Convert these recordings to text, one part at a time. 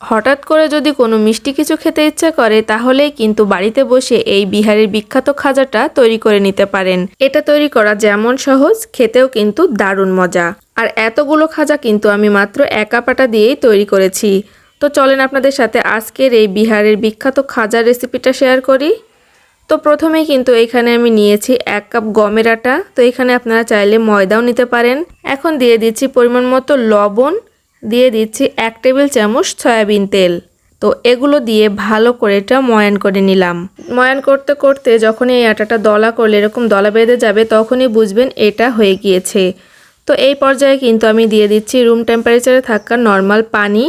হঠাৎ করে যদি কোনো মিষ্টি কিছু খেতে ইচ্ছা করে, তাহলেই কিন্তু বাড়িতে বসে এই বিহারের বিখ্যাত খাজাটা তৈরি করে নিতে পারেন। এটা তৈরি করা যেমন সহজ, খেতেও কিন্তু দারুণ মজা। আর এতগুলো খাজা কিন্তু আমি মাত্র একা পাটা দিয়েই তৈরি করেছি। তো চলেন আপনাদের সাথে আজকের এই বিহারের বিখ্যাত খাজার রেসিপিটা শেয়ার করি। তো প্রথমেই কিন্তু এখানে আমি নিয়েছি এক কাপ গমের আটা। তো এখানে আপনারা চাইলে ময়দাও নিতে পারেন। এখন দিয়ে দিচ্ছি পরিমাণ মতো লবণ দিয়ে দিচ্ছি এক টেবিল চামচ সয়াবিন তেল। তো এগুলো দিয়ে ভালো করে এটা ময়ান করে নিলাম। ময়ান করতে করতে যখন এই আটাটা দলা করলে, এরকম দলা বেঁধে যাবে, তখনই বুঝবেন এটা হয়ে গিয়েছে। তো এই পর্যায়ে কিন্তু আমি দিয়ে দিচ্ছি রুম টেম্পারেচারে থাকা নর্মাল পানি।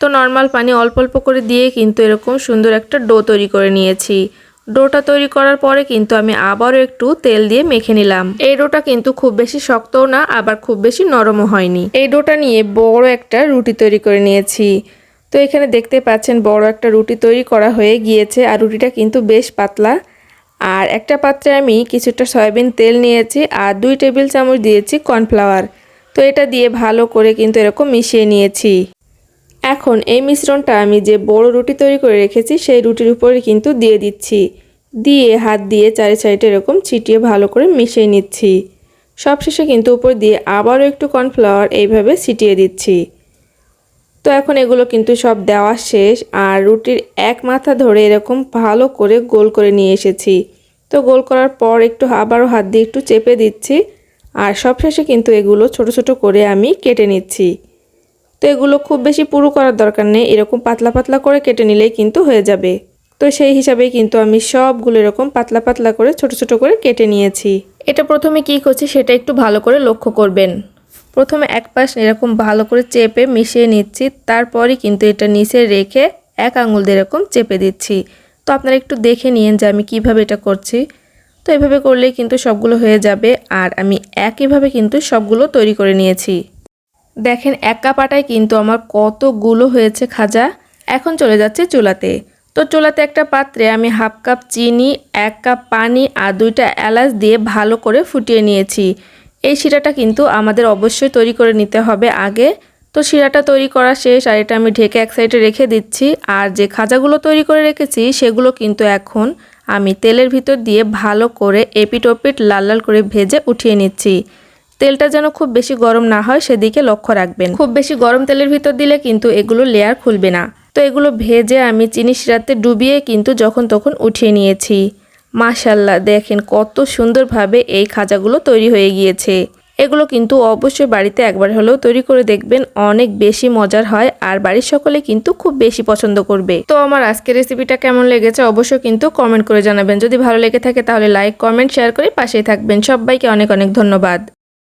তো নর্মাল পানি অল্প অল্প করে দিয়ে কিন্তু এরকম সুন্দর একটা ডো তৈরি করে নিয়েছি। ডোটা তৈরি করার পরে কিন্তু আমি আবারও একটু তেল দিয়ে মেখে নিলাম। এই ডোটা কিন্তু খুব বেশি শক্তও না, আবার খুব বেশি নরমও হয়নি। এই ডোটা নিয়ে বড় একটা রুটি তৈরি করে নিয়েছি। তো এখানে দেখতে পাচ্ছেন বড় একটা রুটি তৈরি করা হয়ে গিয়েছে আর রুটিটা কিন্তু বেশ পাতলা। আর একটা পাত্রে আমি কিছুটা সয়াবিন তেল নিয়েছি আর দুই টেবিল চামচ দিয়েছি কর্নফ্লাওয়ার। তো এটা দিয়ে ভালো করে কিন্তু এরকম মিশিয়ে নিয়েছি। এখন এই মিশ্রণটা আমি যে বড় রুটি তৈরি করে রেখেছি, সেই রুটির উপরে কিন্তু দিয়ে দিচ্ছি। দিয়ে হাত দিয়ে চারি সাইডে এরকম ছিটিয়ে ভালো করে মিশিয়ে নিচ্ছি। সবশেষে কিন্তু উপর দিয়ে আবারও একটু কর্নফ্লাওয়ার এইভাবে ছিটিয়ে দিচ্ছি। তো এখন এগুলো কিন্তু সব দেওয়া শেষ আর রুটির এক মাথা ধরে এরকম ভালো করে গোল করে নিয়ে এসেছি। তো গোল করার পর একটু আবারও হাত দিয়ে একটু চেপে দিচ্ছি আর সবশেষে কিন্তু এগুলো ছোট ছোট করে আমি কেটে নিচ্ছি। তো এগুলো খুব বেশি পুরু করার দরকার নেই। এরকম পাতলা পাতলা করে কেটে নিলেই কিন্তু হয়ে যাবে। তো সেই হিসাবেই কিন্তু আমি সবগুলো এরকম পাতলা পাতলা করে ছোট ছোট করে কেটে নিয়েছি। এটা প্রথমে কি করছি সেটা একটু ভালো করে লক্ষ্য করবেন। প্রথমে এক পাশ এরকম ভালো করে চেপে মিশিয়ে নিচ্ছি। তারপরই কিন্তু এটা নিচে রেখে এক আঙুল দিয়ে এরকম চেপে দিচ্ছি। তো আপনারা একটু দেখে নিন যে আমি কীভাবে এটা করছি। তো এভাবে করলেই কিন্তু সবগুলো হয়ে যাবে। আর আমি একইভাবে কিন্তু সবগুলো তৈরি করে নিয়েছি। দেখেন এক কাপ আটায় কিন্তু আমার কতগুলো হয়েছে খাজা। এখন চলে যাচ্ছে চুলাতে। তো চুলাতে একটা পাত্রে আমি হাফ কাপ চিনি, এক কাপ পানি আর দুইটা এলাচ দিয়ে ভালো করে ফুটিয়ে নিয়েছি। এই শিরাটা কিন্তু আমাদের অবশ্যই তৈরি করে নিতে হবে আগে। তো শিরাটা তৈরি করা শেষ আর এটা আমি ঢেকে এক সাইডে রেখে দিচ্ছি। আর যে খাজাগুলো তৈরি করে রেখেছি সেগুলো কিন্তু এখন আমি তেলের ভিতর দিয়ে ভালো করে এপিট ওপিট লাল লাল করে ভেজে উঠিয়ে নিচ্ছি। তেলটা যেন খুব বেশি গরম না হয়, সেদিকে লক্ষ্য রাখবেন। খুব বেশি গরম তেলের ভিতর দিলে কিন্তু এগুলো লেয়ার খুলবে না। তো এগুলো ভেজে আমি চিনি শিরাতে ডুবিয়ে কিন্তু যখন তখন উঠিয়ে নিয়েছি। মাশাল্লাহ দেখেন কত সুন্দরভাবে এই খাজাগুলো তৈরি হয়ে গিয়েছে। এগুলো কিন্তু অবশ্যই বাড়িতে একবার হলেও তৈরি করে দেখবেন, অনেক বেশি মজার হয় আর বাড়ির সকলে কিন্তু খুব বেশি পছন্দ করবে। তো আমার আজকের রেসিপিটা কেমন লেগেছে অবশ্যই কিন্তু কমেন্ট করে জানাবেন। যদি ভালো লেগে থাকে তাহলে লাইক কমেন্ট শেয়ার করে পাশেই থাকবেন। সবাইকে অনেক অনেক ধন্যবাদ।